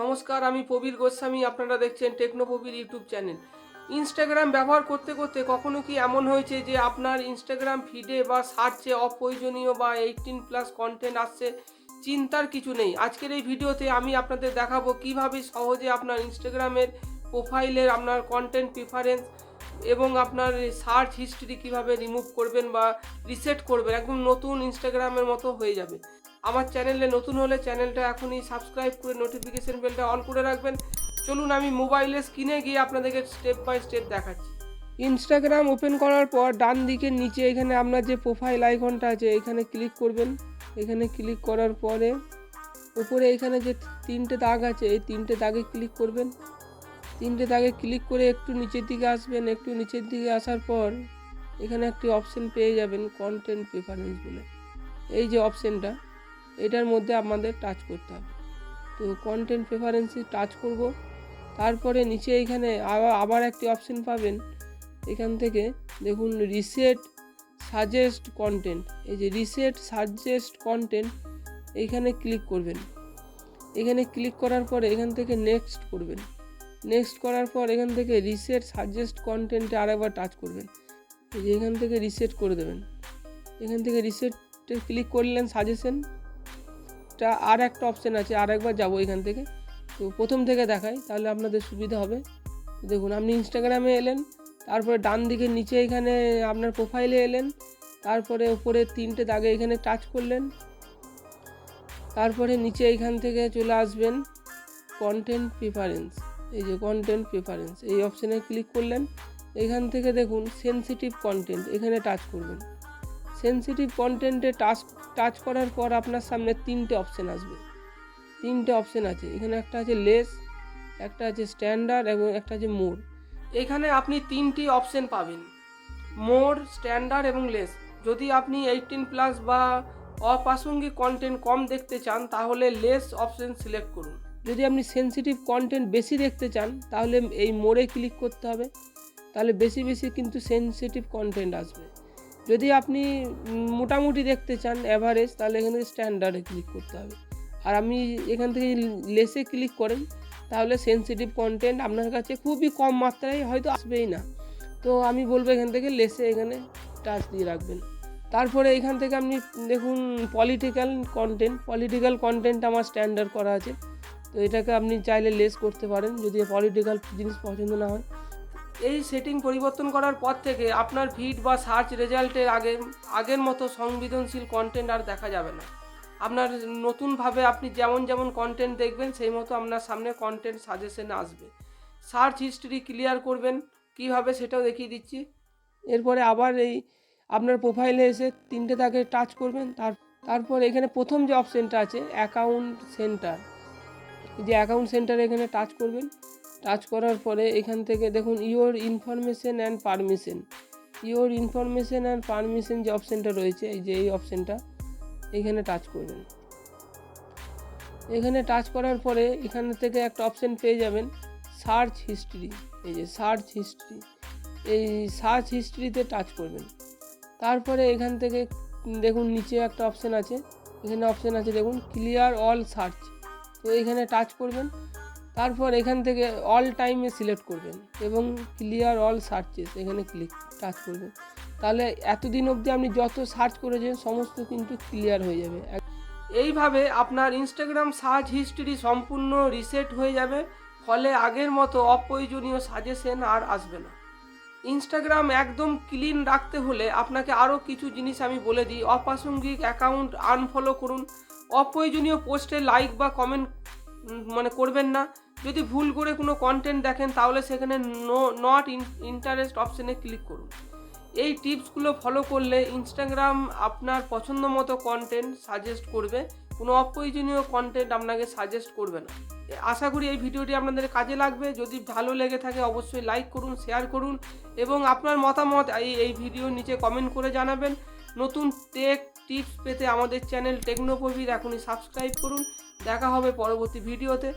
নমস্কার, আমি প্রবীর গোস্বামী, আপনারা দেখছেন টেকনোপ্রবীর ইউটিউব চ্যানেল। ইনস্টাগ্রাম ব্যবহার করতে করতে কখনো কি এমন হয়েছে যে আপনার ইনস্টাগ্রাম ফিডে বা সার্চে অপ্রয়োজনীয় বা এইটিন প্লাস কন্টেন্ট আসছে? চিন্তার কিছু নেই। আজকের এই ভিডিওতে আমি আপনাদের দেখাবো কীভাবে সহজে আপনার ইনস্টাগ্রামের প্রোফাইলের আপনার কন্টেন্ট প্রিফারেন্স এবং আপনার সার্চ হিস্ট্রি কীভাবে রিমুভ করবেন বা রিসেট করবেন। একদম নতুন ইনস্টাগ্রামের মতো হয়ে যাবে। আমার চ্যানেলে নতুন হলে চ্যানেলটা এখনই সাবস্ক্রাইব করে নোটিফিকেশন বেলটা অন করে রাখবেন। চলুন আমি মোবাইলে স্ক্রিনে গিয়ে আপনাদেরকে স্টেপ বাই স্টেপ দেখাচ্ছি। ইনস্টাগ্রাম ওপেন করার পর ডান দিকের নিচে এখানে আপনার যে প্রোফাইল আইকনটা আছে, এখানে ক্লিক করবেন। এখানে ক্লিক করার পরে উপরে এখানে যে তিনটে দাগ আছে, এই তিনটে দাগে ক্লিক করবেন। তিনটে দাগে ক্লিক করে একটু নিচের দিকে আসবেন। একটু নিচের দিকে আসার পর এখানে একটি অপশন পেয়ে যাবেন কন্টেন্ট প্রেফারেন্স বলে। এই যে অপশনটা এটার মধ্যে আমাদের টাচ করতে হবে। তো কন্টেন্ট প্রেফারেন্সে টাচ করব। তারপরে নিচে এখানে আবার আবার একটি অপশন পাবেন। এখান থেকে দেখুন রিসেট সাজেস্ট কন্টেন্ট এই যে রিসেট সাজেস্ট কন্টেন্ট এইখানে ক্লিক করবেন। এখানে ক্লিক করার পরে এখান থেকে নেক্সট করবেন। নেক্সট করার পর এখান থেকে রিসেট সাজেস্ট কন্টেন্টে আরেকবার টাচ করবেন। এই যে এখান থেকে রিসেট করে দেবেন। এখান থেকে রিসেটে ক্লিক করলেন সাজেশন টা আর একটা অপশান আছে, আর একবার যাব এখান থেকে। তো প্রথম থেকে দেখাই, তাহলে আপনাদের সুবিধা হবে। দেখুন, আপনি ইনস্টাগ্রামে এলেন, তারপরে ডান দিকে নিচে এখানে আপনার প্রোফাইলে এলেন, তারপরে ওপরে তিনটে দাগে এখানে টাচ করলেন। তারপরে নিচে এখান থেকে চলে আসবেন কন্টেন্ট প্রিফারেন্স এই যে কন্টেন্ট প্রিফারেন্স এই অপশানে ক্লিক করলেন। এখান থেকে দেখুন সেনসিটিভ কন্টেন্ট এখানে টাচ করবেন। সেনসিটিভ কন্টেন্টে টাচ টাচ করার পর আপনার সামনে তিনটে অপশান আসবে। তিনটে অপশান আছে। এখানে একটা আছে লেস একটা আছে স্ট্যান্ডার্ড এবং একটা আছে মোর এখানে আপনি তিনটি অপশান পাবেন। মোর স্ট্যান্ডার্ড এবং লেস যদি আপনি এইটিন প্লাস বা অপ্রাসঙ্গিক কন্টেন্ট কম দেখতে চান, তাহলে লেস অপশন সিলেক্ট করুন। যদি আপনি সেনসিটিভ কন্টেন্ট বেশি দেখতে চান, তাহলে এই মোড়ে ক্লিক করতে হবে। তাহলে বেশি বেশি কিন্তু সেনসিটিভ কন্টেন্ট আসবে। যদি আপনি মোটামুটি দেখতে চান অ্যাভারেজ তাহলে এখান থেকে স্ট্যান্ডার্ডে ক্লিক করতে হবে। আর আমি এখান থেকে লেসে ক্লিক করেন তাহলে সেনসিটিভ কন্টেন্ট আপনার কাছে খুবই কম মাত্রায় হয়তো আসবেই না। তো আমি বলব এখান থেকে লেসে এখানে টাচ দিয়ে রাখবেন। তারপরে এখান থেকে আপনি দেখুন পলিটিক্যাল কন্টেন্ট পলিটিক্যাল কন্টেন্ট আমার স্ট্যান্ডার্ড করা আছে। তো এটাকে আপনি চাইলে লেস করতে পারেন, যদি পলিটিক্যাল জিনিস পছন্দ না হয়। এই সেটিং পরিবর্তন করার পর থেকে আপনার ফিড বা সার্চ রেজাল্টের আগে, আগের মতো সংবেদনশীল কন্টেন্ট আর দেখা যাবে না। আপনার নতুনভাবে আপনি যেমন যেমন কন্টেন্ট দেখবেন, সেই মতো আপনার সামনে কন্টেন্ট সাজেশন আসবে। সার্চ হিস্ট্রি ক্লিয়ার করবেন, কীভাবে সেটাও দেখিয়ে দিচ্ছি। এরপরে আবার এই আপনার প্রোফাইলে এসে তিনটে তাকে টাচ করবেন, তার, তারপর এখানে প্রথম যে অপশানটা আছে অ্যাকাউন্ট সেন্টার যে অ্যাকাউন্ট সেন্টারে এখানে টাচ করবেন। টাচ করার পরে এখান থেকে দেখুন your information and permission your information and permission যে অপশানটা রয়েছে, এই যে এই অপশানটা এখানে টাচ করবেন। এখানে টাচ করার পরে এখান থেকে একটা অপশান পেয়ে যাবেন সার্চ হিস্ট্রি এই যে সার্চ হিস্ট্রি এই সার্চ হিস্ট্রিতে টাচ করবেন। তারপরে এখান থেকে দেখুন, নিচে একটা অপশান আছে। এখানে অপশান আছে দেখুন ক্লিয়ার অল সার্চ তো এখানে টাচ করবেন। তারপর এখান থেকে অল টাইমে সিলেক্ট করবেন এবং ক্লিয়ার অল সার্চেস এখানে ক্লিক টাচ করবেন। তাহলে এতদিন অবধি আপনি যত সার্চ করেছেন, সমস্ত কিন্তু ক্লিয়ার হয়ে যাবে। এইভাবে আপনার ইনস্টাগ্রাম সার্চ হিস্ট্রি সম্পূর্ণ রিসেট হয়ে যাবে, ফলে আগের মতো অপ্রয়োজনীয় সাজেশন আর আসবে না। ইনস্টাগ্রাম একদম ক্লিন রাখতে হলে আপনাকে আরও কিছু জিনিস আমি বলে দিই। অপ্রাসঙ্গিক অ্যাকাউন্ট আনফলো করুন। অপ্রয়োজনীয় পোস্টে লাইক বা কমেন্ট মানে করবেন না। যদি ভুল করে কোনো কন্টেন্ট দেখেন, তাহলে সেখানে নো নট ইন্টারেস্ট অপশানে ক্লিক করুন। এই টিপসগুলো ফলো করলে ইনস্টাগ্রাম আপনার পছন্দ মতো কন্টেন্ট সাজেস্ট করবে। কোনো অপ্রয়োজনীয় কন্টেন্ট আপনাকে সাজেস্ট করবে না। আশা করি এই ভিডিওটি আপনাদের কাজে লাগবে। যদি ভালো লেগে থাকে, অবশ্যই লাইক করুন শেয়ার করুন এবং আপনার মতামত এই এই ভিডিওর নিচে কমেন্ট করে জানাবেন। নতুন টেক টিপস পেতে আমাদের চ্যানেল টেকনোপবির এখনই সাবস্ক্রাইব করুন। দেখা হবে পরবর্তী ভিডিওতে